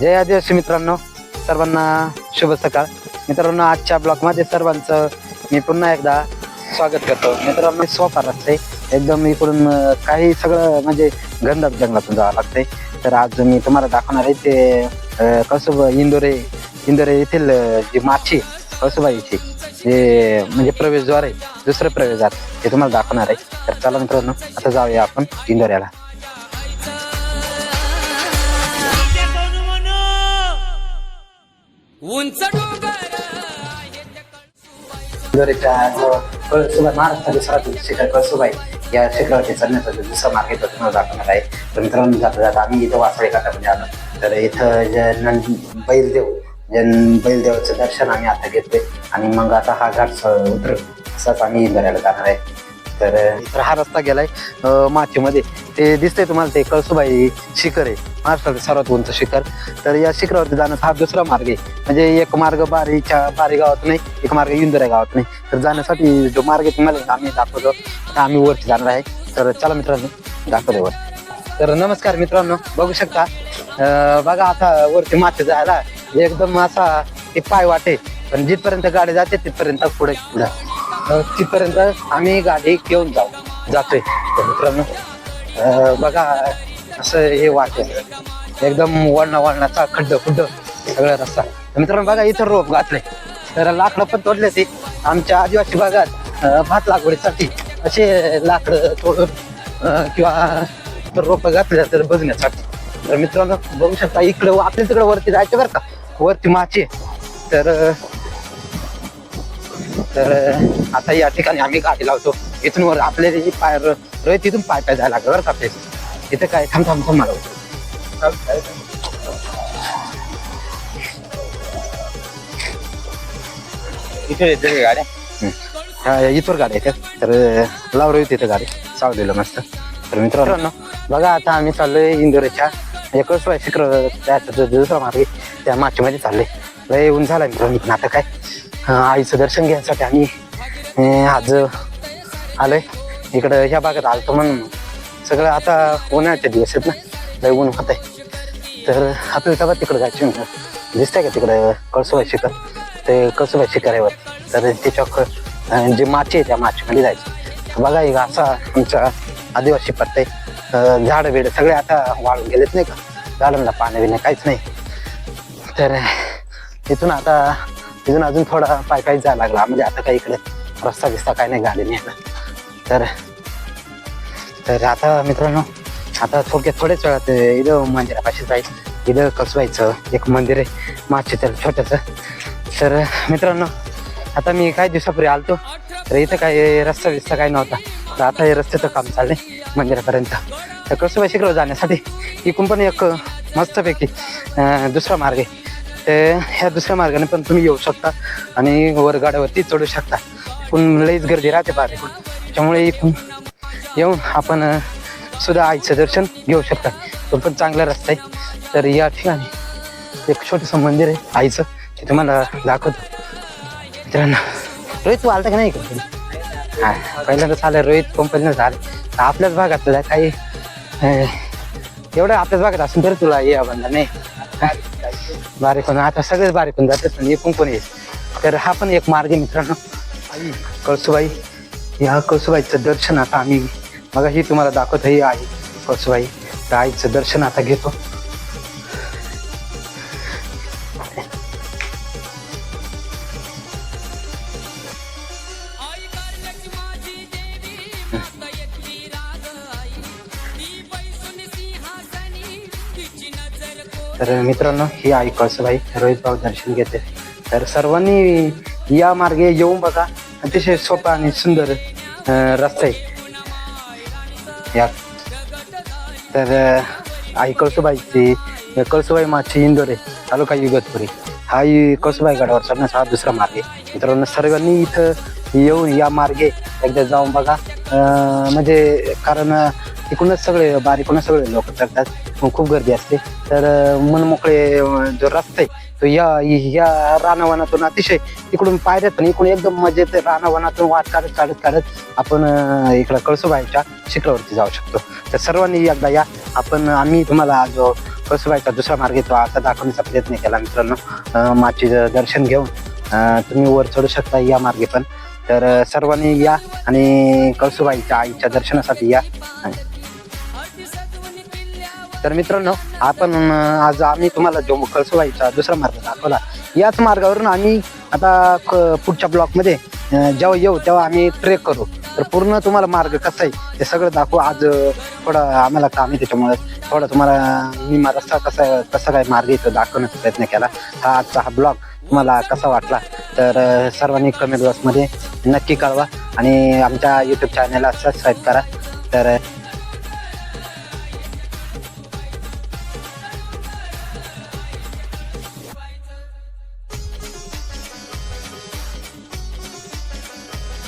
जय आदिवासी मित्रांनो सर्वांना शुभ सकाळ. मित्रांनो आजच्या ब्लॉगमध्ये सर्वांचं मी पुन्हा एकदा स्वागत करतो. मित्रांनो सोफा लागते एकदम इकडून काही सगळं म्हणजे गंधात जंगलातून जावं लागतंय. तर आज मी तुम्हाला दाखवणार आहे ते अं, इंदोरे इंदोरे येथील जी माची कसोबाईची जे म्हणजे प्रवेशद्वार आहे दुसरं प्रवेशद्वार ते तुम्हाला दाखवणार आहे. तर चला मित्रांनो आता जाऊया आपण इंदोऱ्याला. उंच कळसुबाई शिखर कळसुबाई या शिखरावरती चढण्याचा दुसरा मार्ग आहे तुम्हाला दाखवणार आहे. तर मित्रांनो जाता जाता आम्ही इथं वासळे काठामध्ये आलो. तर इथं जे नंद बैलदेव जे बैलदेवाचं दर्शन आम्ही आता घेतोय. आणि मग आता हा घाट उतर असाच आम्ही इंदोऱ्याला जाणार आहे. तर हा रस्ता गेलाय अं, माचीमध्ये. ते दिसतंय तुम्हाला ते कळसुबाई शिखर आहे. महाराष्ट्रातील सर्वात उंच शिखर. तर या शिखरावरती जाण्याचा हा दुसरा मार्ग आहे. म्हणजे एक मार्ग बारीच्या बारी गावात नाही एक मार्ग इंदुरा गावात नाही. तर जाण्यासाठी जो मार्ग आहे तुम्हाला आम्ही दाखवतो. तर आम्ही वरती जाणार आहे. तर चला मित्रांनो दाखवतो वर. तर नमस्कार मित्रांनो बघू शकता बघा आता वरती माथे जायला एकदम असा एक पाय वाटे. पण जिथपर्यंत गाडी जाते तिथपर्यंत पुढे पुढं तिथपर्यंत आम्ही गाडी घेऊन जाऊ. जातोय. तर मित्रांनो बघा असं हे वाटे एकदम वळणा वळणाचा खड्ड खुड्ड सगळा रस्ता. मित्रांनो बघा इथं रोप घातले तर लाकडं पण तोडले ते आमच्या आदिवासी भागात भात लागवडीसाठी असे लाकडं तोडून किंवा किंवा रोप घातले तर बघण्यासाठी. तर मित्रांनो बघू शकता इकडे आपल्या तिकडे वरती जायचं बरं का? वरती माचे तर तर आता या ठिकाणी आम्ही गाडी लावतो. इथून वर आपले पाय र- रोहित तिथून पाय पाय जायला लागलं बरं का आपल्याला? इथं काय? थांब थांब थांब मला. इथे येते गाड्या? हा, इथवर गाडी येतात. तर लाव रोहित इथं गाडी. सावलेलं मस्त. तर मित्रांनो बघा आता आम्ही चाललोय इंदोरच्या. एकच शिखर जो दुसरा मार्ग आहे, त्या माचीमध्ये चालले लय ऊन झाला मित्रांनो पण आता काय? अं, आईचं दर्शन घ्यायसाठी आम्ही अं, आज आलोय. इकडं ह्या भागात आलतो म्हणून सगळं आता उन्हाळ्याचे दिवस आहेत ना लय ऊन होत आहे तर आपल्याला तेव्हा तिकडं जायचं म्हणलं? दिसतंय का तिकडं कळसुबाई शिखर? ते कळसुबाई शिखर आहे तर ते अं, जे माची आहे त्या माचीमध्ये जायचं. बघा एक असा आमचा आदिवासी पत्ता. आहे झाडं बिडं सगळे आता वाळून गेलेत नाही का? झाडांना पाणी बिणे काहीच नाही. तर इथून आता तिथून अजून थोडा पाय काहीच जायला लागला. म्हणजे आता काही इकडे रस्ता बिस्ता काही नाही गाडी नाही तर तर आता मित्रांनो आता थोडक्यात थोड्याच वेळात इथं मंदिरापाशी जायचं इथं कसवायचं एक मंदिर आहे मागच्या छोटंसं. तर मित्रांनो आता मी काही दिवसापूर्वी आलतो तर इथं काय रस्ता बिस्ता काही नव्हता. तर आता हे रस्त्याचं काम चाललंय मंदिरापर्यंत. तर कसोबाई शिकलो जाण्यासाठी. इकून पण एक मस्तपैकी दुसरा मार्ग आहे. तर ह्या दुसऱ्या मार्गाने पण तुम्ही येऊ शकता आणि वरगाड्यावरती चढू शकता. पण लईच गर्दी राहते बाहेर. त्यामुळे इथून येऊन आपण सुद्धा आईचं दर्शन घेऊ शकता. तो पण चांगला रस्ता आहे. तर या ठिकाणी एक छोटंसं मंदिर आहे आईचं. ते तुम्हाला दाखवतो. मित्रांनो रोहित तू आलता का नाही इकडे? हा पहिल्यांदाच आलं रोहित. कंपनीनं झालं. आपल्याच भागातला काही एवढं आपल्याच भागात असून तर तुला या बंदा नाही. बारीक होणं. आता सगळेच बारीक होऊन जातात पण एकूण कोणी येत तर हा पण एक मार्ग आहे मित्रांनो. आई कळसुबाई. या कळसुबाईचं दर्शन आता आम्ही मग ही तुम्हाला दाखवत ही आई कसबाई. तर आईचं दर्शन आता घेतो. तर मित्रांनो ही आई कळसबाई रोहित भाऊ दर्शन घेते. तर सर्वांनी या मार्गे येऊन बघा. अतिशय सोपा आणि सुंदर रस्ता आहे. या. तर आई कळसुबाईची कळसुबाई माची इंदोरे तालुका युगतपुरी हा कळसुबाई गडावर चढण्याचा हा दुसरा मार्ग आहे. मित्रांनो सर्वांनी इथं येऊन या मार्गे एकदा जाऊन बघा. म्हणजे कारण इकडूनच सगळे बारीकडूनच सगळे लोक चढतात मग खूप गर्दी असते. तर मनमोकळे जो रस्ता आहे तो या या रानावनातून अतिशय इकडून पायऱ्यात पण इकडून एकदम मजेत रानावनातून वाट काढत काढत काढत आपण इकडं कळसुबाईच्या शिखरावरती जाऊ शकतो. तर सर्वांनी एकदा या. आपण आम्ही तुम्हाला जो कळसुबाईचा दुसरा मार्ग येतो. तो आता दाखवण्याचा प्रयत्न केला मित्रांनो. अं, माचीचं दर्शन घेऊन तुम्ही वर चढू शकता या मार्गे पण. तर सर्वांनी या आणि कळसुबाईच्या आईच्या दर्शनासाठी या. तर मित्रांनो आपण आज आम्ही तुम्हाला जो कळसुबाईचा दुसरा मार्ग दाखवला याच मार्गावरून आम्ही आता क- पुढच्या ब्लॉकमध्ये जेव्हा येऊ तेव्हा आम्ही ट्रेक करू. तर पूर्ण तुम्हाला मार्ग कसा आहे ते सगळं दाखवू. आज थोडं आम्हाला काम आहे त्याच्यामुळे थोडं तुम्हाला मी रस्ता कसा कसा काय मार्ग येतो दाखवण्याचा प्रयत्न केला. हा आजचा हा ब्लॉग तुम्हाला कसा वाटला तर सर्वांनी कमेंट बॉक्समध्ये नक्की कळवा आणि आमच्या यूट्यूब चॅनलला सबस्क्राईब करा. तर